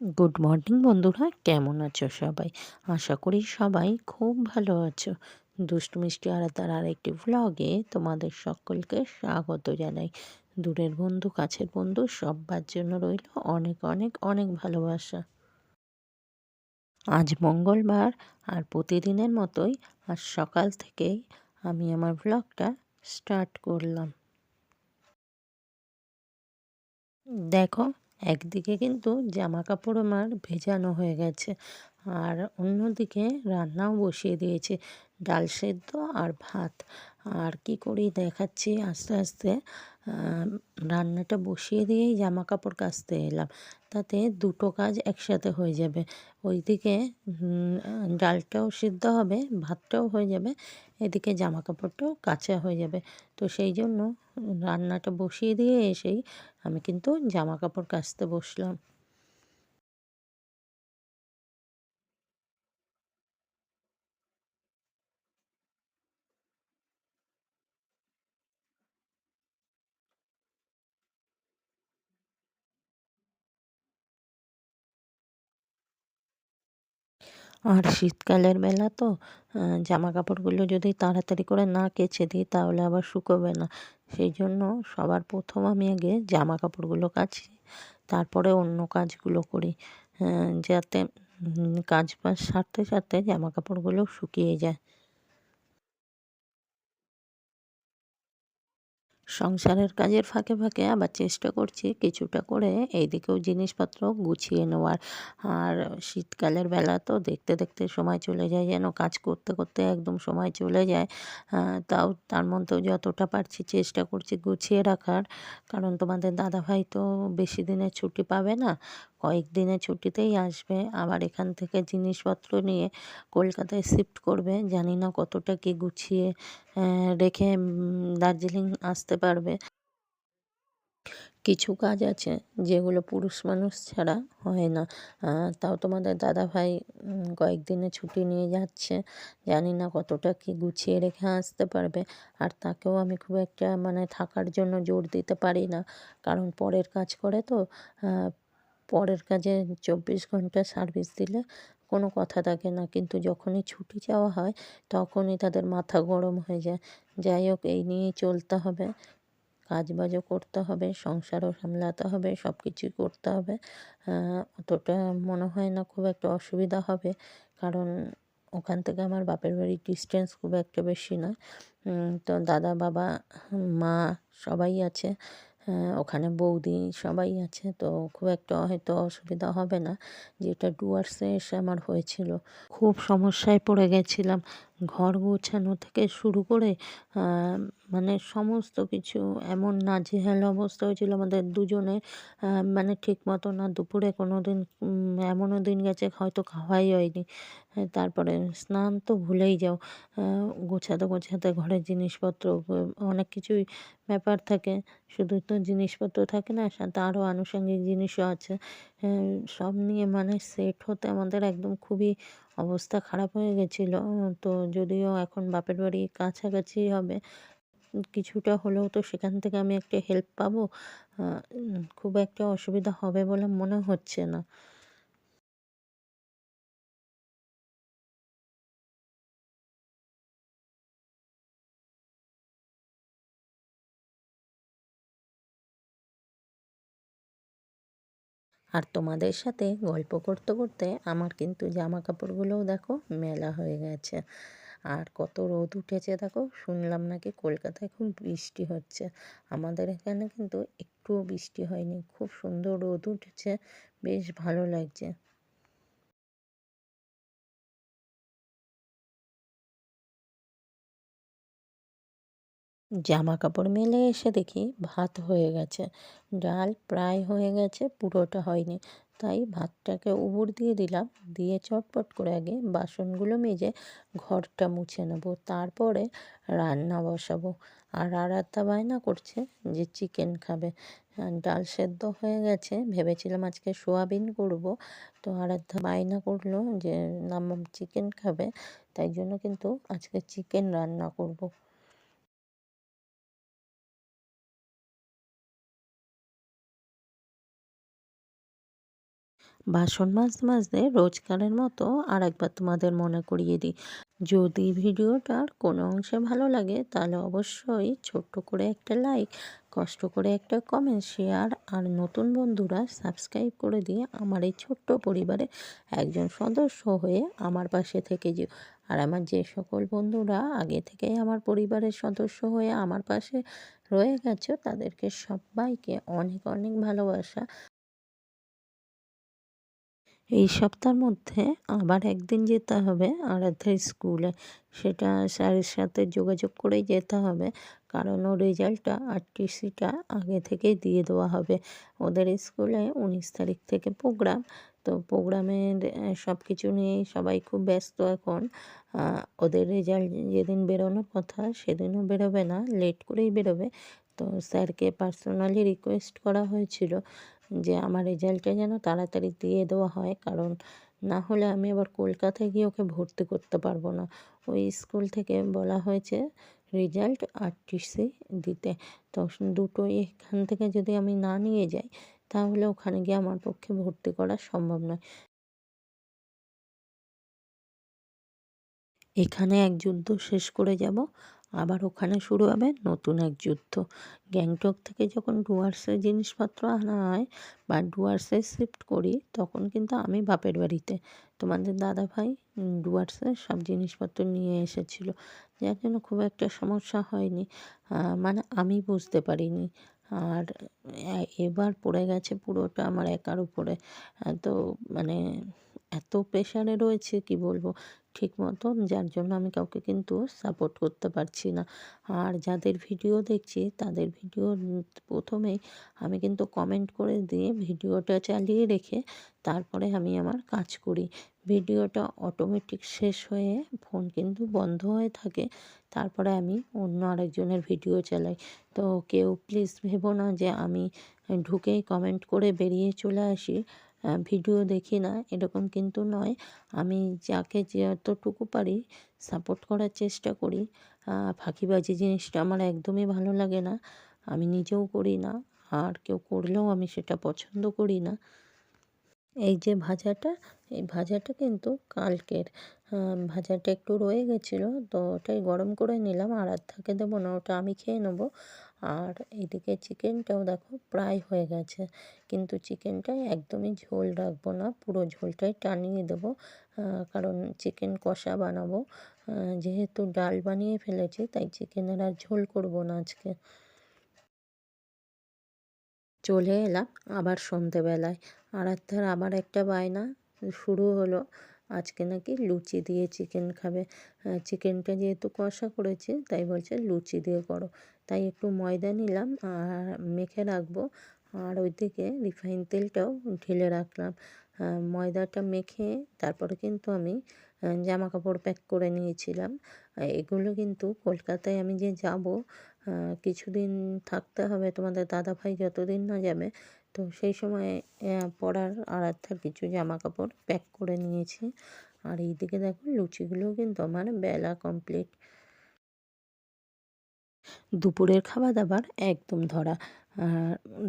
Good morning বন্ধুরা। কেমন আছো সবাই? আশা করি সবাই খুব ভালো আছো। দুষ্টু মিষ্টি আর একটি ভ্লগে তোমাদের সকলকে স্বাগত জানাই। দূরের বন্ধু, কাছের বন্ধু, সবার জন্য রইল অনেক অনেক অনেক ভালোবাসা। আজ মঙ্গলবার আর প্রতিদিনের মতোই আজ সকাল থেকেই আমি আমার ভ্লগটা স্টার্ট করলাম। দেখো একদিকে কিন্তু জামা কাপড় আমার ভেজানো হয়ে গেছে আর অন্যদিকে রান্নাও বসিয়ে দিয়েছে, ডাল সেদ্ধ আর ভাত। আর কি করি দেখাচ্ছি, আস্তে আস্তে রান্নাটা বসিয়ে দিয়েই জামা কাপড় কাচতে এলাম। তাতে দুটো কাজ একসাথে হয়ে যাবে। ওইদিকে ডালটাও সিদ্ধ হবে, ভাতটাও হয়ে যাবে, এদিকে জামা কাপড়টাও কাঁচা হয়ে যাবে। তো সেই জন্য রান্নাটা বসিয়ে দিয়ে এসেই আমি কিন্তু জামা কাপড় কাচতে বসলাম। আর শীতকালের বেলা তো জামা কাপড়গুলো যদি তাড়াতাড়ি করে না কেচে দিই, তাহলে আবার শুকোবে না। সেই জন্য সবার প্রথম আমি আগে জামা কাপড়গুলো কাচি, তারপরে অন্য কাজগুলো করি। যাতে কাজ বাজ সারতে সারতে জামা কাপড়গুলো শুকিয়ে যায়। সংসারের কাজের ফাঁকে ফাঁকে আবার চেষ্টা করছি কিছুটা করে এইদিকেও জিনিসপত্র গুছিয়ে নেওয়ার। আর শীতকালের বেলা তো দেখতে দেখতে সময় চলে যায় যেন, কাজ করতে করতে একদম সময় চলে যায়। তাও তার মধ্যেও যতটা পারছি চেষ্টা করছি গুছিয়ে রাখার। কারণ তোমাদের দাদাভাই তো বেশি দিনের ছুটি পাবে না। কয়েক দিনের ছুটিতেই আসবে। আবার এখান থেকে জিনিসপত্র নিয়ে কলকাতায় শিফট করবে। জানি না কতটা কি গুছিয়ে রেখে দার্জিলিং আসতে পারবে। কিছু কাজ আছে যেগুলো পুরুষ মানুষ ছাড়া হয় না। তাও তোমাদের দাদা ভাই কয়েকদিনে ছুটি নিয়ে যাচ্ছে। জানি না কতটা কি গুছিয়ে রেখে আসতে পারবে। আর তাকেও আমি খুব একটা মানে থাকার জন্য জোর দিতে পারি না। কারণ পরের কাজ করে তো পরের কাজে চব্বিশ ঘণ্টা সার্ভিস দিলে কোনো কথা থাকে না। কিন্তু যখনই ছুটি চাওয়া হয়, তখনই তাদের মাথা গরম হয়ে যায়। যাই হোক, এই নিয়েই চলতে হবে। কাজ বাজও করতে হবে, সংসারও সামলাতে হবে সব কিছুই করতে হবে। অতটা মনে হয় না খুব একটা অসুবিধা হবে। কারণ ওখান থেকে আমার বাপের বাড়ির ডিস্টেন্স খুব একটা বেশি নয়। তো দাদা, বাবা, মা সবাই আছে। ওখানে বৌদি সবাই আছে, তো খুব একটা হয়তো অসুবিধা হবে না। যেটা ডুয়ার্সে এসে আমার হয়েছিল, খুব সমস্যায় পড়ে গেছিলাম। ঘর গোছানো থেকে শুরু করে মানে সমস্ত কিছু এমন নাজেহাল অবস্থা হয়েছিল আমাদের দুজনে মানে ঠিক মতো না, দুপুরে কোনো দিন এমনও দিন গেছে, হয়তো খাওয়াই হয়নি। তারপরে স্নান তো ভুলেই যাও। গোছাতে গোছাতে ঘরের জিনিসপত্র, অনেক কিছুই ব্যাপার থাকে। শুধু তো জিনিসপত্র থাকে না সাথে আরও আনুষঙ্গিক জিনিসও আছে। সব নিয়ে মানে সেট হতে আমাদের একদম খুবই অবস্থা খারাপ হয়ে গেছিল। তো যদিও এখন বাপের বাড়ি কাছাকাছি হবে কিছুটা হলেও তো সেখান থেকে আমি একটা হেল্প পাবো খুব একটা অসুবিধা হবে বলে মনে হচ্ছে না। আর তোমাদের সাথে গল্প করতে করতে আমার কিন্তু জামা কাপড়গুলোও দেখো মেলা হয়ে গেছে। আর কত রোদ উঠেছে দেখো, শুনলাম নাকি কলকাতায় খুব বৃষ্টি হচ্ছে। আমাদের এখানে কিন্তু একটুও বৃষ্টি হয়নি, খুব সুন্দর রোদ উঠেছে, বেশ ভালো লাগছে। জামা কাপড় মেলে এসে দেখি ভাত হয়ে গেছে, ডাল প্রায় হয়ে গেছে, পুরোটা হয়নি। তাই ভাতটাকে উবুর দিয়ে দিলাম। দিয়ে চটপট করে আগে বাসনগুলো মেজে ঘরটা মুছে নেব। তারপরে রান্না বসাবো। আর আরাধ্যা বায়না করছে যে চিকেন খাবে। ডাল সেদ্ধ হয়ে গেছে। ভেবেছিলাম আজকে সোয়াবিন করব। তো আর আরাধ্যা বায়না করল যে, নাম, চিকেন খাবে। তাই জন্য কিন্তু আজকে চিকেন রান্না করব। বাসন মাজতে মাজতে রোজকারের মতো আর একবার তোমাদের মনে করিয়ে দিই। যদি ভিডিওটার কোনো অংশে ভালো লাগে, তাহলে অবশ্যই ছোট্ট করে একটা লাইক কষ্ট করে একটা কমেন্ট শেয়ার আর নতুন বন্ধুরা সাবস্ক্রাইব করে দিয়ে আমার এই ছোট্ট পরিবারে একজন সদস্য হয়ে আমার পাশে থেকে যেও। আর আমার যে সকল বন্ধুরা আগে থেকেই আমার পরিবারের সদস্য হয়ে আমার পাশে রয়ে গেছো, তাদেরকে সবাইকে অনেক অনেক ভালোবাসা। এই সপ্তাহের মধ্যে আবার একদিন যেতে হবে আরাধ্যার স্কুলে সেটা স্যারের সাথে যোগাযোগ করেই যেতে হবে। কারণ ওর রেজাল্টটা আর টিসিটা আগে থেকেই দিয়ে দেওয়া হবে। ওদের স্কুলে উনিশ তারিখ থেকে প্রোগ্রাম তো প্রোগ্রামের সব কিছু নিয়েই সবাই খুব ব্যস্ত এখন। ওদের রেজাল্ট যেদিন বেরোনোর কথা সেদিনও বেরোবে না লেট করেই বেরোবে। তো স্যারকে পার্সোনালি রিকোয়েস্ট করা হয়েছিল। যে আমার রেজাল্টটা যেন তাড়াতাড়ি দিয়ে দেওয়া হয়। কারণ না হলে আমি আবার কলকাতায় গিয়ে ওকে ভর্তি করতে পারব না। ওই স্কুল থেকে বলা হয়েছে, রেজাল্ট আর টিসি দিতে। তো দুটো এখান থেকে যদি আমি না নিয়ে যাই, তাহলে ওখানে গিয়ে আমার পক্ষে ভর্তি করা সম্ভব নয়। এখানে এক যুদ্ধ শেষ করে যাব। আবার ওখানে শুরু হবে নতুন এক যুদ্ধ। গ্যাংটক থেকে যখন ডুয়ার্সের জিনিসপত্র আনা হয় বা ডুয়ার্সে শিফট করি, তখন কিন্তু আমি বাপের বাড়িতে। তোমাদের দাদা ভাই ডুয়ার্সে সব জিনিসপত্র নিয়ে এসেছিল। যার জন্য খুব একটা সমস্যা হয়নি। মানে আমি বুঝতে পারিনি। আর এবার পড়ে গেছে পুরোটা আমার একার উপরে। তো মানে এত প্রেশারে রয়েছে, কি বলব? ঠিক মতো যার জন্য আমি কাউকে কিন্তু সাপোর্ট করতে পারছি না। আর যাদের ভিডিও দেখছি, তাদের ভিডিও প্রথমেই আমি কিন্তু কমেন্ট করে দিয়ে ভিডিওটা চালিয়ে রেখে তারপরে আমি আমার কাজ করি। ভিডিওটা অটোমেটিক শেষ হয়ে ফোন কিন্তু বন্ধ হয়ে থাকে, তারপরে আমি অন্য আরেকজনের ভিডিও চালাই। তো কেউ প্লিজ ভেবো না যে আমি ঢুকেই কমেন্ট করে বেরিয়ে চলে আসি। ভিডিও দেখি না, এরকম কিন্তু নয়। আমি যাকে যতটুকু পারি সাপোর্ট করার চেষ্টা করি। ফাঁকিবাজি জিনিসটা আমার একদমই ভালো লাগে না। আমি নিজেও করি না, আর কেউ করলেও আমি সেটা পছন্দ করি না। এই যে ভাজাটা, এই ভাজাটা কিন্তু কালকের ভাজাটা একটু রয়ে গেছিল, তো ওটাই গরম করে নিলাম, আর আর থাকে দেবো না, ওটা আমি খেয়ে নেব। আর এদিকে চিকেনটাও দেখো প্রায় হয়ে গেছে। কিন্তু চিকেনটা একদমই ঝোল রাখব না, পুরো ঝোলটাই টানিয়ে দেবো কারণ চিকেন কষা বানাবো। যেহেতু ডাল বানিয়ে ফেলেছি, তাই চিকেনের আর ঝোল করব না আজকে। চলে এলাম আবার সন্ধেবেলায়। আরাধ্যার আবার একটা বায়না শুরু হলো। আজকে নাকি লুচি দিয়ে চিকেন খাবে। চিকেনটা যেহেতু কষা করেছে, তাই বলছে লুচি দিয়ে করো। তাই একটু ময়দা নিলাম আর মেখে রাখব। আর ওইদিকে রিফাইন তেলটাও ঢেলে রাখলাম। ময়দাটা মেখে তারপরে কিন্তু আমি জামা কাপড় প্যাক করে নিয়েছিলাম। এগুলো কিন্তু কলকাতায় আমি যে যাব কিছুদিন থাকতে হবে। তোমাদের দাদাভাই যতদিন না যাবে তো সেই সময় পরার আরাধ্যার কিছু জামা কাপড় প্যাক করে নিয়েছি। আর এইদিকে দেখো, লুচিগুলোও কিন্তু আমার বেলা কমপ্লিট দুপুরের খাওয়া দাবার একদম ধরা।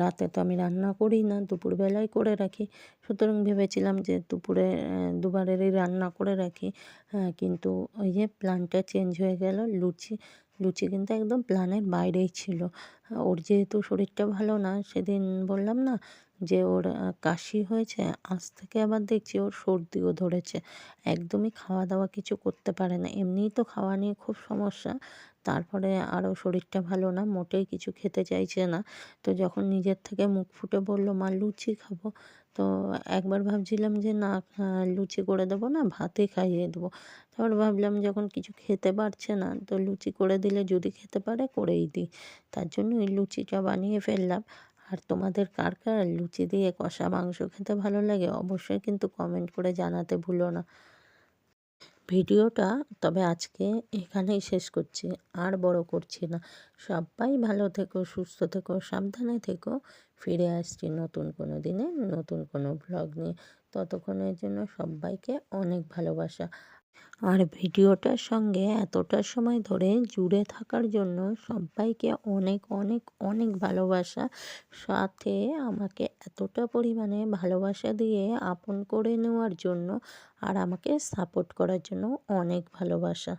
রাতে তো আমি রান্না করি না, দুপুরবেলায় করে রাখি। সুতরাং ভেবেছিলাম যে দুপুরে দুবারেরই রান্না করে রাখি। কিন্তু ওই যে প্ল্যানটা চেঞ্জ হয়ে গেল, লুচি লুচি কিন্তু একদম প্ল্যানের বাইরেই ছিল। ওর যেহেতু শরীরটা ভালো না, সেদিন বললাম না যে ওর কাশি হয়েছে, আজ থেকে আবার দেখছি ওর সর্দিও ধরেছে। একদমই খাওয়া দাওয়া কিছু করতে পারে না। এমনিই তো খাওয়া নিয়ে খুব সমস্যা। তারপরে আরও শরীরটা ভালো না, মোটেই কিছু খেতে চাইছে না। তো যখন নিজের থেকে মুখ ফুটে বলল, মা, লুচি খাব। তো একবার ভাবছিলাম যে, না লুচি করে দেবো না, ভাতে খাইয়ে দেবো। তারপর ভাবলাম যখন কিছু খেতে পারছে না, তো লুচি করে দিলে যদি খেতে পারে, করেই দিই। তার জন্য ওই লুচিটা বানিয়ে ফেললাম। আর তোমাদের কার কার লুচি দিয়ে কষা মাংস খেতে ভালো লাগে, অবশ্যই কিন্তু কমেন্ট করে জানাতে ভুলো না। ভিডিওটা তবে আজকে এখানেই শেষ করছি। আর বড় করছি না। সবাই ভালো থেকো, সুস্থ থেকো, সাবধানে থেকো। ফিরে আসছি নতুন কোনো দিনে, নতুন কোনো ব্লগ নিয়ে। ততক্ষণের জন্য সবাইকে অনেক ভালোবাসা। আর ভিডিওটার সঙ্গে এতটা সময় ধরে জুড়ে থাকার জন্য সবাইকে অনেক অনেক অনেক ভালোবাসা। সাথে আমাকে এতটা পরিমাণে ভালোবাসা দিয়ে আপন করে নেওয়ার জন্য আর আমাকে সাপোর্ট করার জন্য অনেক ভালোবাসা।